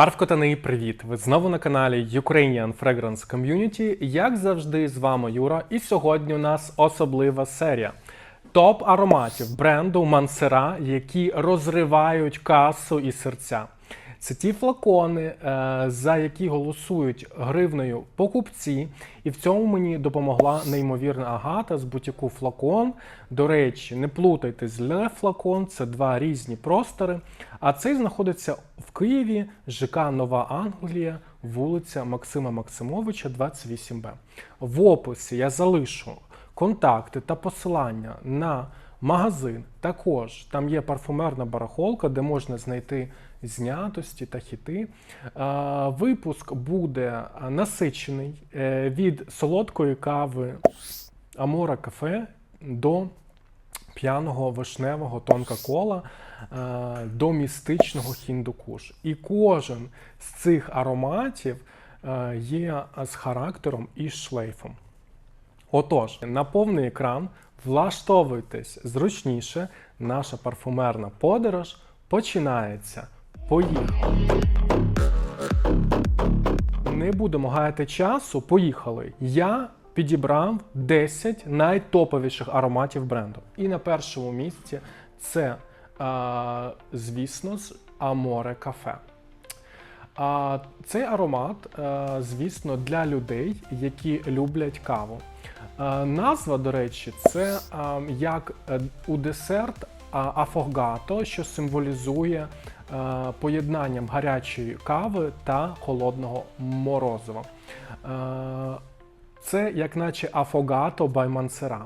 Парвкотани, привіт! Ви знову на каналі Ukrainian Fragrance Community. Як завжди, з вами Юра, і сьогодні у нас особлива серія. Топ ароматів бренду Мансера, які розривають касу і серця. Це ті флакони, е, за які голосують гривнею покупці, і в цьому мені допомогла неймовірна агата з бутіку флакон. До речі, не плутайте з Ле флакон, це два різні простори. А цей знаходиться в Києві, ЖК Нова Англія, вулиця Максима Максимовича, 28Б. В описі я залишу контакти та посилання на магазин. Також там є парфумерна барахолка, де можна знайти знятості та хіти. Е, Випуск буде насичений е, від солодкої кави Амора Кафе до п'яного вишневого тонка кола е, до містичного хіндукуш. І кожен з цих ароматів е, є з характером і шлейфом. Отож, на повний екран влаштовуйтесь зручніше. Наша парфумерна подорож починається. Поїхали! Не будемо гаяти часу. Поїхали. Я підібрав 10 найтоповіших ароматів бренду. І на першому місці це, а, звісно ж, Amore Cafe. А цей аромат, е, звісно, для людей, які люблять каву. Е, Назва, до речі, це е, як е, у десерт афогато, що символізує е, поєднанням гарячої кави та холодного морозива. Е, Це як наче афогато баймансера.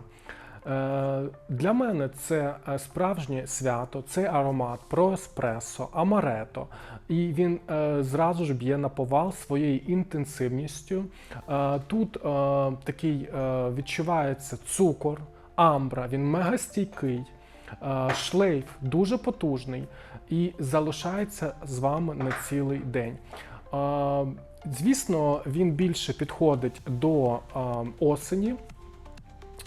Е, Для мене це е, справжнє свято, це аромат про еспресо, амарето. І він е, зразу ж б'є на повал своєю інтенсивністю. Е, Тут е, такий е, відчувається цукор, амбра, він мега стійкий. Е, Шлейф дуже потужний і залишається з вами на цілий день. Звісно, він більше підходить до осені,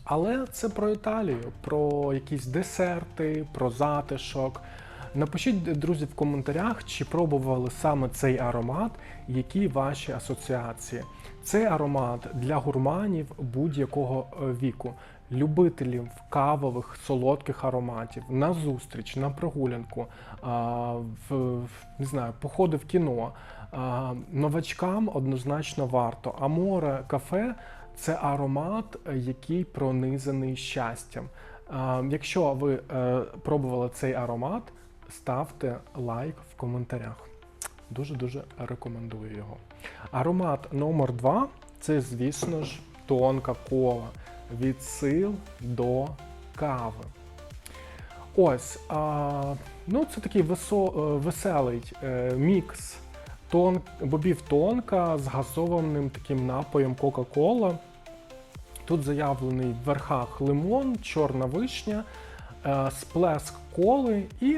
але це про Італію, про якісь десерти, про затишок. Напишіть, друзі, в коментарях, чи пробували саме цей аромат, які ваші асоціації. Цей аромат для гурманів будь-якого е, віку, любителів кавових солодких ароматів, на зустріч, на прогулянку, в, не знаю, походи в кіно. Новачкам однозначно варто. Аморе кафе це аромат, який пронизаний щастям. Якщо ви е, пробували цей аромат, ставте лайк в коментарях. Дуже-дуже рекомендую його. Аромат номер 2 це, звісно ж, тонка кола. Від сил до кави. Ось, а, ну це такий весо, е, веселий е, мікс тон, бобів тонка з газованим таким напоєм Кока-Кола. Тут заявлений в верхах лимон, чорна вишня, е, сплеск коли і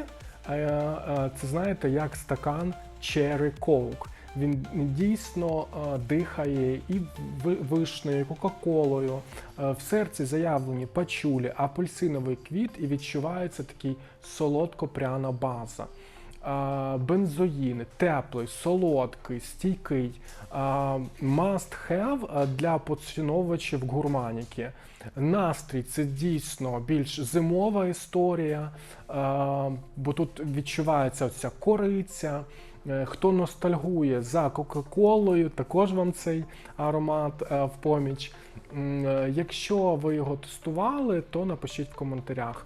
це знаєте, як стакан Cherry Coke. Він дійсно е, дихає і вишнею, кока-колою. Е, В серці заявлені пачулі, апельсиновий квіт і відчувається такий солодко-пряна база. Е, Бензоїн, теплий, солодкий, стійкий, must have для поціновувачів гурманіки. Настрій це дійсно більш зимова історія, бо тут відчувається оця кориця. Е, Хто ностальгує за Кока-Колою, також вам цей аромат е, в поміч. Е, Якщо ви його тестували, то напишіть в коментарях.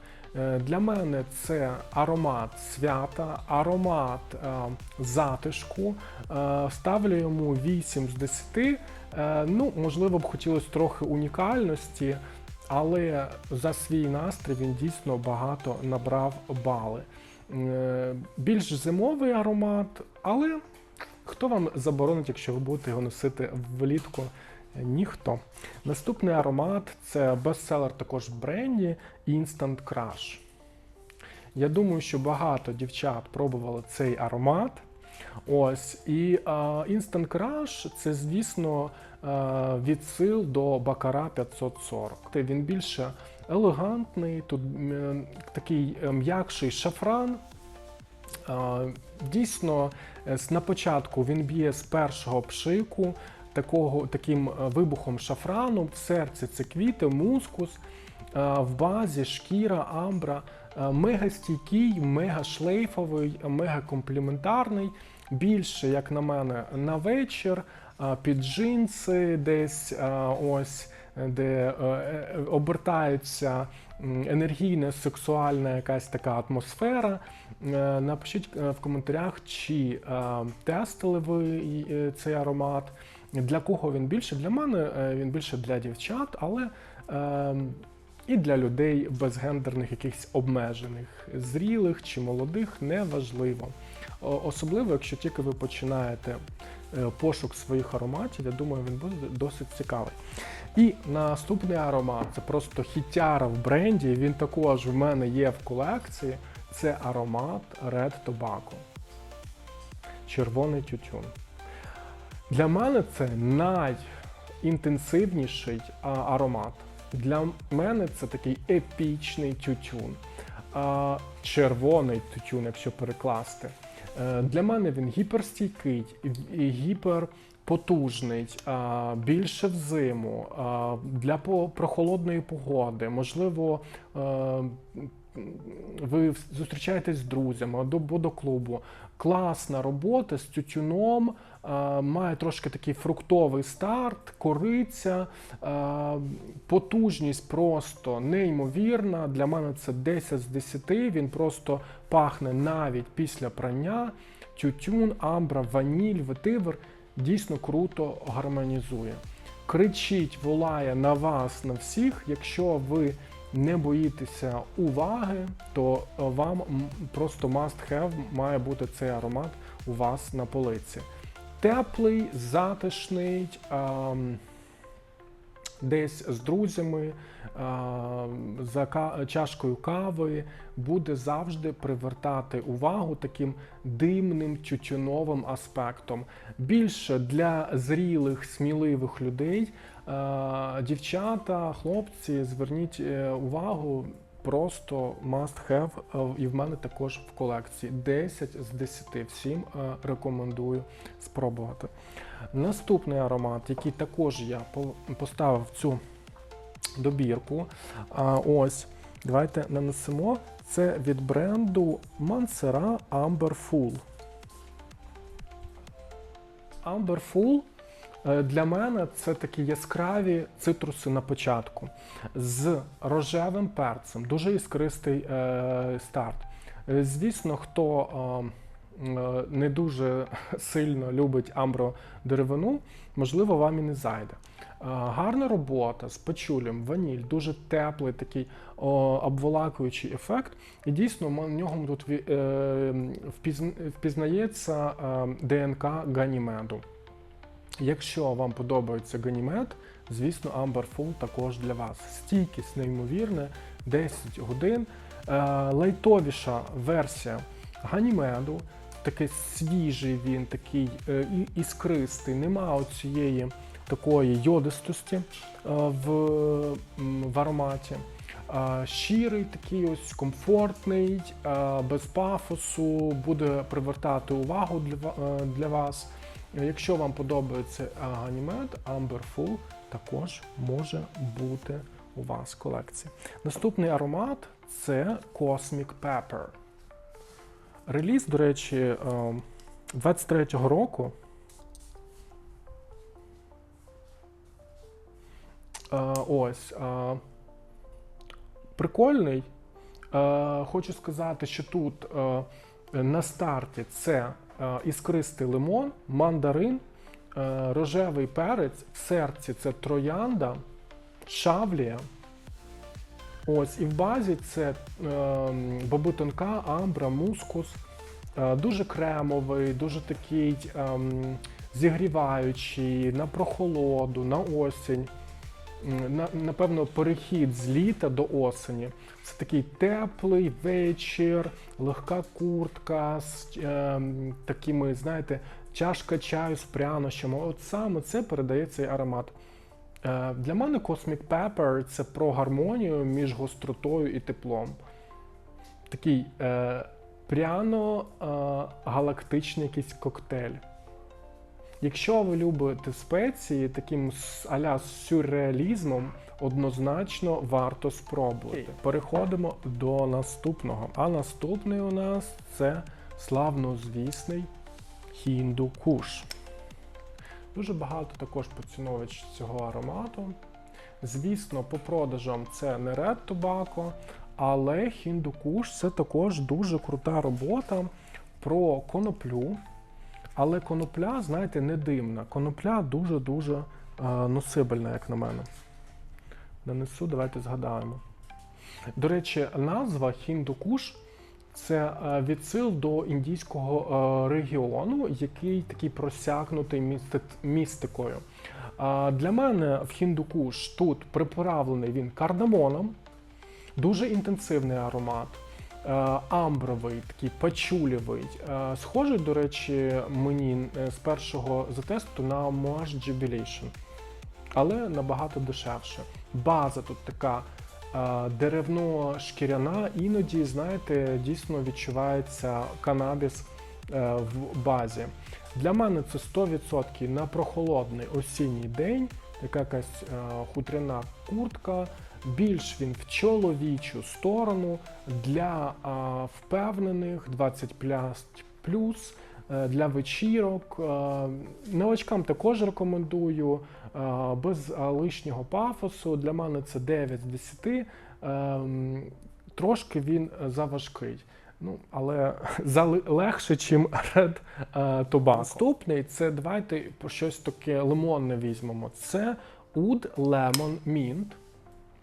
Для мене це аромат свята, аромат затишку. Ставлю йому 8 з 10. Е, Ну, можливо, б хотілося трохи унікальності, але за свій настрій він дійсно багато набрав бали. Е, Більш зимовий аромат, але хто вам заборонить, якщо ви будете його носити влітку? Ніхто. Наступний аромат це бестселер також бренді Instant Crush. Я думаю, що багато дівчат пробували цей аромат. Ось, і а, Instant Crush це, звісно, а, відсил до Бакара 540. Він більше елегантний, тут такий е, м'якший шафран, Е, Дійсно, е, на початку він б'є з першого пшику, такого, таким е, вибухом шафрану. В серці це квіти, мускус, е, в базі шкіра, амбра. Е, Мега стійкий, мега шлейфовий, мега компліментарний. Більше, як на мене, на вечір, е, під джинси, десь е, ось, е, де е, е, обертається енергійна, сексуальна якась така атмосфера. Е, Напишіть в коментарях, чи тестили ви цей аромат. Для кого він більше? Для мене він більше для дівчат, але і для людей безгендерних, якихось обмежених, зрілих чи молодих, неважливо. Особливо, якщо тільки ви починаєте е, пошук своїх ароматів, я думаю, він буде досить цікавий. І наступний аромат це просто хітяра в бренді. Він також в мене є в колекції. Це аромат Red Tobacco. Червоний тютюн. Для мене це найінтенсивніший аромат. Для мене це такий епічний тютюн. Червоний тютюн, якщо перекласти. Е, Для мене він гіперстійкий гіперпотужний, більше в зиму, для прохолодної погоди. Можливо, е, ви зустрічаєтесь з друзями або до клубу. Класна робота з тютюном, має трошки такий фруктовий старт, кориця, е, потужність просто неймовірна. Для мене це 10 з 10. Він просто пахне навіть після прання. Тютюн, амбра, ваніль, ветивер дійсно круто гармонізує. Кричить, волає на вас, на всіх. Якщо ви не боїтеся уваги, то е, вам просто must have має бути цей аромат у вас на полиці. Теплий, затишний, десь з друзями, за чашкою кави буде завжди привертати увагу таким димним тютюновим аспектом. Більше для зрілих, сміливих людей, дівчата, хлопці, зверніть е, увагу. Просто must have, е, і в мене також в колекції 10 з 10. Всім е, рекомендую спробувати. Наступний аромат, який також я поставив в цю добірку. Ось, давайте нанесемо. Це від бренду Mansera Amber Full. Amber Full е, для мене це такі яскраві цитруси на початку з рожевим перцем, дуже іскристий е, старт. Е, Звісно, хто е, е, не дуже сильно любить амбродеревину, можливо, вам і не зайде. Е, Гарна робота з пачулем, ваніль, дуже теплий такий о, обволакуючий ефект. І дійсно в ньому тут е, впізнається е, ДНК ганімеду. Якщо вам подобається ганімед, звісно, Amber Full також для вас. Стійкість неймовірна, 10 годин. Е, лайтовіша версія ганімеду, такий свіжий він, такий е, іскристий, нема оцієї такої йодистості е, в, в ароматі. Е, Щирий, такий ось комфортний, е, без пафосу, буде привертати увагу для, е, вас. Якщо вам подобається Ганімед, Amber Full також може бути у вас в колекції. Наступний аромат це Cosmic Pepper. Реліз, до речі, е, 23-го року. Е, Ось. Прикольний. Е, Хочу сказати, що тут е, на старті це е, іскристий лимон, мандарин, рожевий перець, в серці це троянда, шавлія. Ось, і в базі це е, боби тонка, амбра, мускус. Дуже кремовий, дуже такий ем, зігріваючий на прохолоду, на осінь. Напевно, перехід з літа до осені. Це такий теплий вечір, легка куртка з ем, такими, знаєте, чашка чаю з прянощами. От саме це передає цей аромат. Е, Для мене Cosmic Pepper це про гармонію між гостротою і теплом. Такий е, пряно-галактичний якийсь коктейль. Якщо ви любите спеції таким а-ля сюрреалізмом, однозначно варто спробувати. Переходимо до наступного. А наступний у нас це славнозвісний хіндукуш. Дуже багато також поціновувач цього аромату. Звісно, по продажам це не Red Tobacco, але хіндукуш це також дуже крута робота про коноплю. Але конопля, знаєте, не димна. Конопля дуже-дуже е, носибельна, як на мене. Нанесу, давайте згадаємо. До речі, назва хіндукуш це е, відсил до індійського е, регіону, який такий просякнутий містикою. Для мене в хіндукуш тут приправлений він кардамоном, дуже інтенсивний аромат, амбровий, такий пачулєвий. Е, Схожий, до речі, мені е, з першого затесту на Moage Jubilation, але набагато дешевше. База тут така е, деревно-шкіряна, іноді, знаєте, дійсно відчувається канабіс е, в базі. Для мене це 100% на прохолодний осінній день, така якась е, хутряна куртка. Більш він в чоловічу сторону для е, впевнених 25 плюс. е, Для вечірок новачкам також рекомендую без лишнього пафосу. Для мене це 9 з 10. Ем, Трошки він заважкий. Ну, але легше, чим Red е, Tobacco. Наступний це давайте щось таке лимонне візьмемо. Це Oud Lemon Mint.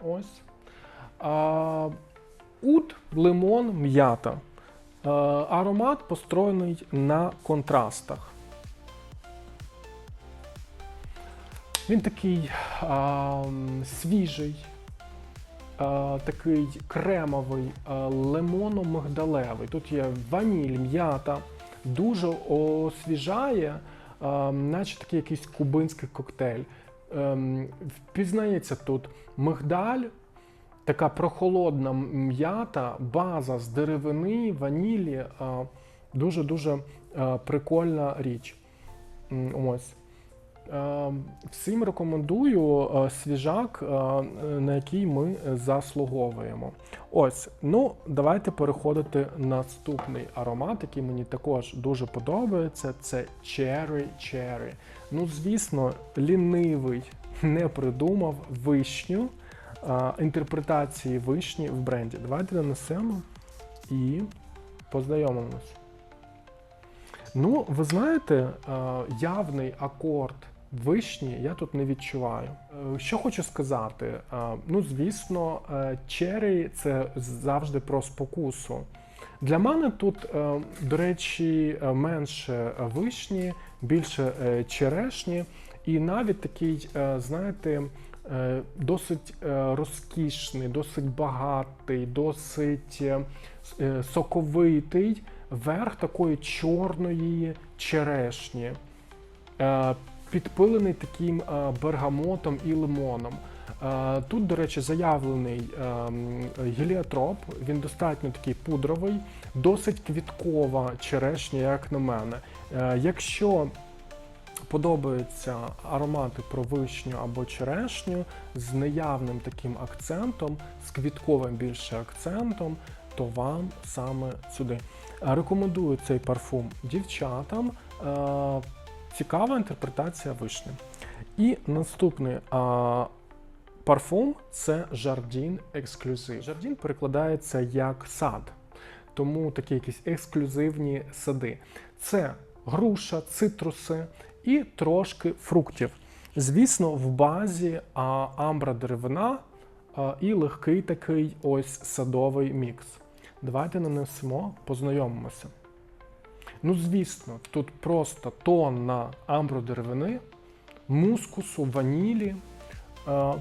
Ось. Уд, лимон, м'ята. Е, аромат построєний на контрастах. Він такий а, свіжий, такий кремовий, а, лимоно-мигдалевий. Тут є ваніль, м'ята, дуже освіжає, а, наче такий якийсь кубинський коктейль. Ем, Впізнається тут мигдаль, така прохолодна м'ята, база з деревини, ванілі. Дуже-дуже е, прикольна річ. Ось. Е, Всім рекомендую е, свіжак, е, на який ми заслуговуємо. Ось, ну давайте переходити на наступний аромат, який мені також дуже подобається. Це Cherry Cherry. Ну, звісно, лінивий не придумав вишню, е, інтерпретації вишні в бренді. Давайте нанесемо і познайомимось. Ну, ви знаєте, явний акорд вишні я тут не відчуваю. Е, Що хочу сказати? Е, Ну, звісно, е, черрі це завжди про спокусу. Для мене тут, до речі, менше вишні, більше черешні, і навіть такий, знаєте, досить розкішний, досить багатий, досить соковитий верх такої чорної черешні, підпилений таким е, бергамотом і лимоном. Е, Тут, до речі, заявлений е, м, геліотроп, він достатньо такий пудровий, досить квіткова черешня, як на мене. Якщо подобаються аромати про вишню або черешню з неявним таким акцентом, з квітковим більше акцентом, то вам саме сюди. Рекомендую цей парфум дівчатам. Цікава інтерпретація вишні. І наступний а, парфум це Jardin Exclusive. Jardin перекладається як сад, тому такі якісь ексклюзивні сади. Це груша, цитруси і трошки фруктів. Звісно, в базі а, амбра деревина а, і легкий такий ось садовий мікс. Давайте нанесемо, познайомимося. Ну, звісно, тут просто тонна амбродеревини, мускусу, ванілі. Е,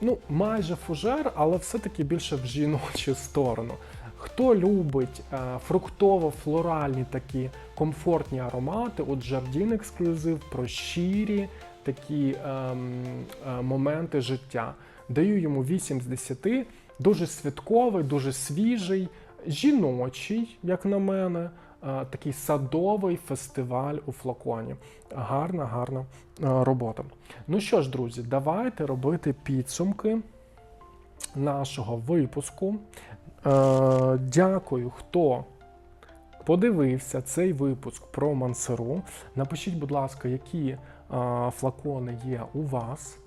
ну, майже фужер, але все-таки більше в жіночу сторону. Хто любить е, фруктово-флоральні такі комфортні аромати, от Jardin Exclusive, про щирі такі ем, е, моменти життя. Даю йому 8 з 10, дуже святковий, дуже свіжий жіночий, як на мене, е, такий садовий фестиваль у флаконі. Гарна, гарна е, робота. Ну що ж, друзі, давайте робити підсумки нашого випуску. Е, Дякую, хто подивився цей випуск про Мансеру. Напишіть, будь ласка, які е, флакони є у вас.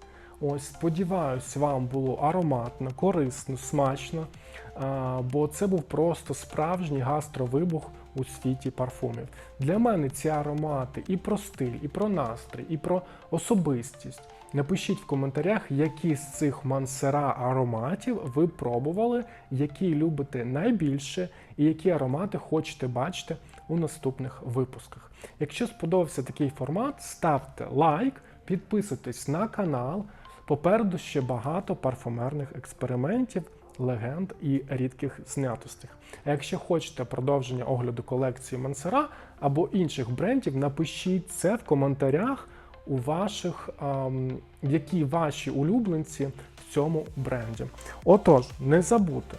Ось, сподіваюсь, вам було ароматно, корисно, смачно, е, бо це був просто справжній гастровибух у світі парфумів. Для мене ці аромати і про стиль, і про настрій, і про особистість. Напишіть в коментарях, які з цих мансера ароматів ви пробували, які любите найбільше, і які аромати хочете бачити у наступних випусках. Якщо сподобався такий формат, ставте лайк, підписуйтесь на канал. Попереду ще багато парфумерних експериментів, легенд і рідких знятостей. А якщо хочете продовження огляду колекції Мансера або інших брендів, напишіть це в коментарях у ваших, ем, які ваші улюбленці в цьому бренді. Отож, не забудьте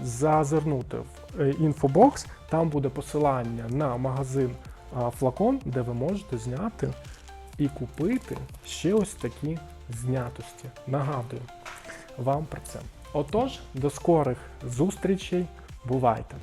зазирнути в е, інфобокс, там буде посилання на магазин флакон, де ви можете зняти і купити ще ось такі знятості. Нагадую вам про це. Отож, до скорих зустрічей. Бувайте!